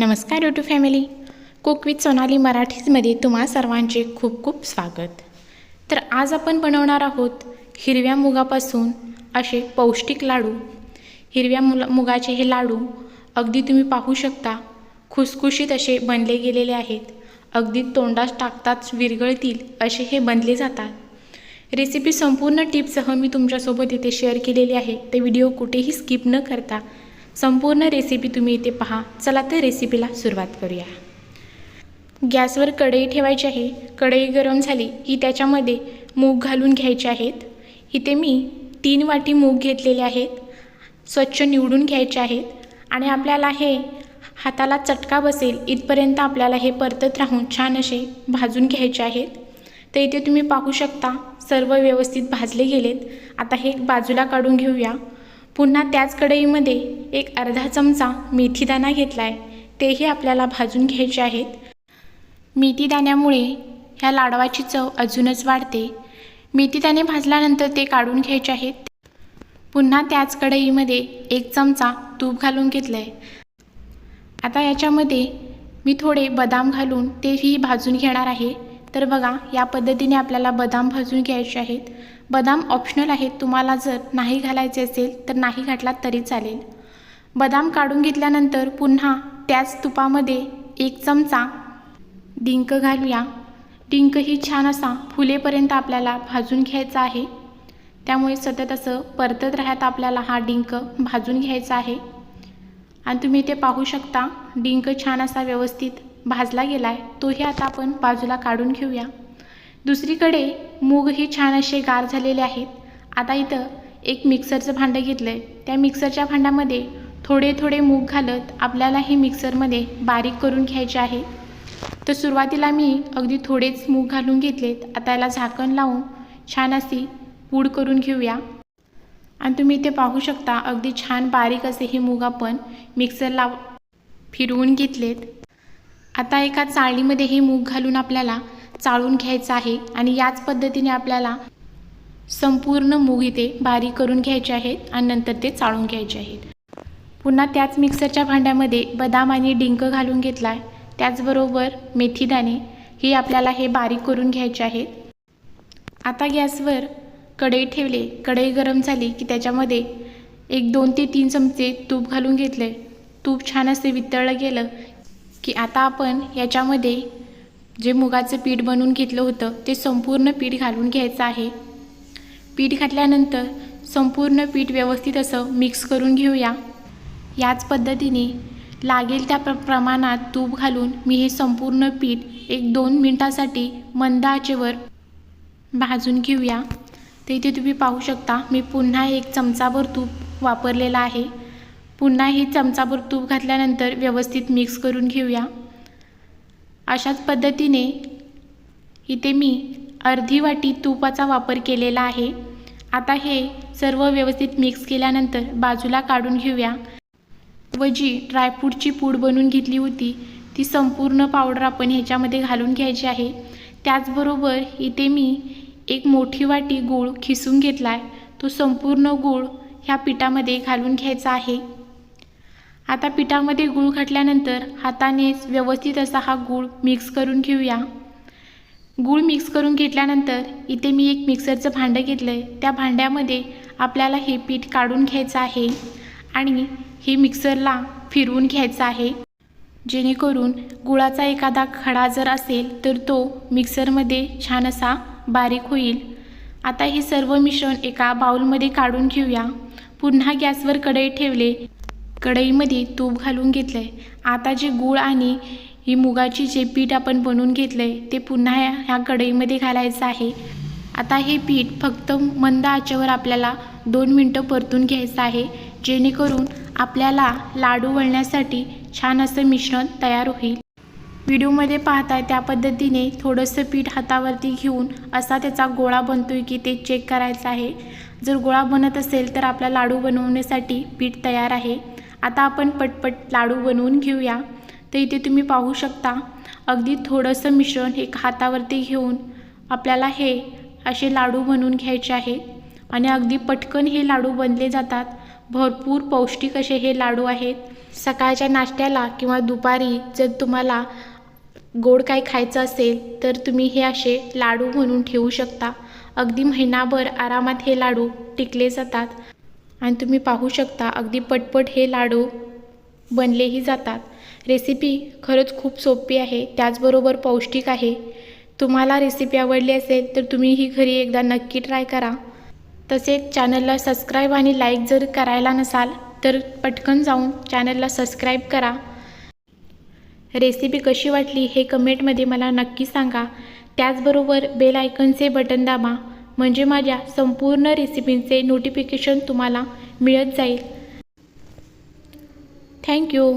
नमस्कार YouTube family. Cook with Sonali मराठीजमध्ये तुम्हा सर्वांचे खूप खूप स्वागत. तर आज आपण बनवणार आहोत हिरव्या मुगापासून असे पौष्टिक लाडू. हिरव्या मुला मुगाचे हे लाडू अगदी तुम्ही पाहू शकता खुसखुशीत असे बनले गेलेले आहेत. अगदी तोंडात टाकताच विरघळतील असे हे बनले जातात. रेसिपी संपूर्ण टिपसह मी तुमच्यासोबत इथे शेअर केलेली आहे. ते व्हिडिओ कुठेही स्किप न करता संपूर्ण रेसिपी तुम्ही इथे पहा. चला तर रेसिपीला सुरुवात करूया. गॅसवर कढई ठेवायची आहे. कढई गरम झाली की त्याच्यामध्ये मूग घालून घ्यायचे आहेत. इथे मी तीन वाटी मूग घेतलेले आहेत. स्वच्छ निवडून घ्यायचे आहेत. आणि आपल्याला हे हाताला चटका बसेल. इथपर्यंत आपल्याला हे परतत राहून छान असे भाजून घ्यायचे आहेत. तर इथे तुम्ही पाहू शकता सर्व व्यवस्थित भाजले गेलेत. आता हे बाजूला काढून घेऊया. पुन्हा त्याच कढईमध्ये एक अर्धा चमचा मेथीदाणा घेतला आहे तेही आपल्याला भाजून घ्यायचे आहेत. मेथीदाण्यामुळे ह्या लाडवाची चव अजूनच वाढते. मेथीदाणे भाजल्यानंतर ते काढून घ्यायचे आहेत. पुन्हा त्याच कढईमध्ये एक चमचा तूप घालून घेतलं आहे आता याच्यामध्ये मी थोडे बदाम घालून तेही भाजून घेणार आहे. तर बघा या पद्धतीने आपल्याला बदाम भाजून घ्यायचे आहेत. बदाम ऑप्शनल आहेत. तुम्हाला जर नाही घालायचे असेल तर नाही घातलात तरी चालेल. बदाम काढून घेतल्यानंतर पुन्हा त्याच तुपामध्ये एक चमचा डिंक घालूया. डिंक ही छान असा फुलेपर्यंत आपल्याला भाजून घ्यायचा आहे. त्यामुळे सतत असं परतत राहत आपल्याला हा डिंक भाजून घ्यायचा आहे. आणि तुम्ही इथे पाहू शकता डिंक छान असा व्यवस्थित भाजला गेला आहे तोही आता आपण बाजूला काढून घेऊया. दुसरीकडे मूग ही छान असे गार झालेले आहेत. आता इथं एक मिक्सरचं भांडं घेतलं आहे त्या मिक्सरच्या भांड्यामध्ये थोडे थोडे मूग घालत आपल्याला हे मिक्सरमध्ये बारीक करून घ्यायचे आहे. तर सुरुवातीला मी अगदी थोडेच मूग घालून घेतलेत. आता याला झाकण लावून छान अशी पूड करून घेऊया. आणि तुम्ही इथे पाहू शकता अगदी छान बारीक असे हे मूग आपण मिक्सरला फिरवून घेतलेत. आता एका चाळणीमध्ये हे मूग घालून आपल्याला चाळून घ्यायचं आहे आणि याच पद्धतीने आपल्याला संपूर्ण मूग इथे बारीक करून घ्यायचे आहेत आणि नंतर ते चाळून घ्यायचे आहेत. पुन्हा त्याच मिक्सरच्या भांड्यामध्ये बदाम आणि डिंक घालून घेतला आहे त्याचबरोबर मेथीदाणे ही आपल्याला हे बारीक करून घ्यायचे आहेत. आता गॅसवर कढई ठेवले. कढई गरम झाली की त्याच्यामध्ये एक दोन ते तीन चमचे तूप घालून घेतले तूप छान असे वितळलं गेलं की आता आपण याच्यामध्ये जे मुगाचं पीठ बनवून घेतलं होतं ते संपूर्ण पीठ घालून घ्यायचं आहे. पीठ घातल्यानंतर संपूर्ण पीठ व्यवस्थित असं मिक्स करून घेऊया. याच पद्धतीने लागेल त्या प्र प्रमाणात तूप घालून मी हे संपूर्ण पीठ एक दोन मिनटासाठी मंद आचेवर भाजून घेऊया. तर इथे तुम्ही पाहू शकता मी पुन्हा एक चमचाभर तूप वापरलेला आहे. पुन्हा हे चमचाभर तूप घातल्यानंतर व्यवस्थित मिक्स करून घेऊया. अशाच पद्धतीने इथे मी अर्धी वाटी तुपाचा वापर केलेला आहे. आता हे सर्व व्यवस्थित मिक्स केल्यानंतर बाजूला काढून घेऊया. व जी ड्रायफ्रूटची पूड बनवून घेतली होती ती संपूर्ण पावडर आपण ह्याच्यामध्ये घालून घ्यायची आहे. त्याचबरोबर इथे मी एक मोठी वाटी गूळ खिसून घेतला आहे तो संपूर्ण गूळ ह्या पिठामध्ये घालून घ्यायचा आहे. आता पिठामध्ये गूळ घातल्यानंतर हातानेच व्यवस्थित असा हा गूळ मिक्स करून घेऊया. गूळ मिक्स करून घेतल्यानंतर इथे मी एक मिक्सरचं भांडं घेतलं आहे त्या भांड्यामध्ये आपल्याला हे पीठ काढून घ्यायचं आहे आणि हे मिक्सरला फिरवून घ्यायचं आहे. जेणेकरून गुळाचा एखादा खडा जर असेल तर तो मिक्सरमध्ये छान असा बारीक होईल. आता हे सर्व मिश्रण एका बाउलमध्ये काढून घेऊया. पुन्हा गॅसवर कढई ठेवले. कढईमध्ये तूप घालून घेतलं आहे आता जे गूळ आणि ही मुगाची जे पीठ आपण बनवून घेतलं आहे ते पुन्हा ह्या कढईमध्ये घालायचं आहे. आता हे पीठ फक्त मंद आचेवर आपल्याला दोन मिनटं परतून घ्यायचं आहे जेणेकरून आपल्याला लाडू वळण्यासाठी छान असं मिश्रण तयार होईल. व्हिडिओमध्ये पाहताय त्या पद्धतीने थोडंसं पीठ हातावरती घेऊन असा त्याचा गोळा बनतो आहे की ते चेक करायचं आहे. जर गोळा बनत असेल तर आपला लाडू बनवण्यासाठी पीठ तयार आहे. आता आपण पटपट लाडू बनवून घेऊया. तर इथे तुम्ही पाहू शकता अगदी थोडंसं मिश्रण एक हातावरती घेऊन आपल्याला हे असे लाडू बनवून घ्यायचे आहे. आणि अगदी पटकन हे लाडू बनले जातात. भरपूर पौष्टिक असे हे लाडू आहेत. सकाळच्या नाश्त्याला किंवा दुपारी जर तुम्हाला गोड काही खायचं असेल तर तुम्ही हे असे लाडू म्हणून ठेवू शकता. अगदी महिनाभर आरामात हे लाडू टिकले जातात. आणि तुम्ही पाहू शकता अगदी पटपट हे लाडू बनलेही जातात. रेसिपी खरंच खूप सोपी आहे त्याचबरोबर पौष्टिक आहे. तुम्हाला रेसिपी आवडली असेल तर तुम्ही ही घरी एकदा नक्की ट्राय करा. तसेच चॅनलला सबस्क्राईब आणि लाईक जर करायला नसाल तर पटकन जाऊन चॅनलला सबस्क्राईब करा. रेसिपी कशी वाटली हे कमेंटमध्ये मला नक्की सांगा. त्याचबरोबर बेल आयकनचे बटन दाबा. म्हणजे माझ्या संपूर्ण रेसिपींचे नोटिफिकेशन तुम्हाला मिळत जाईल. थँक्यू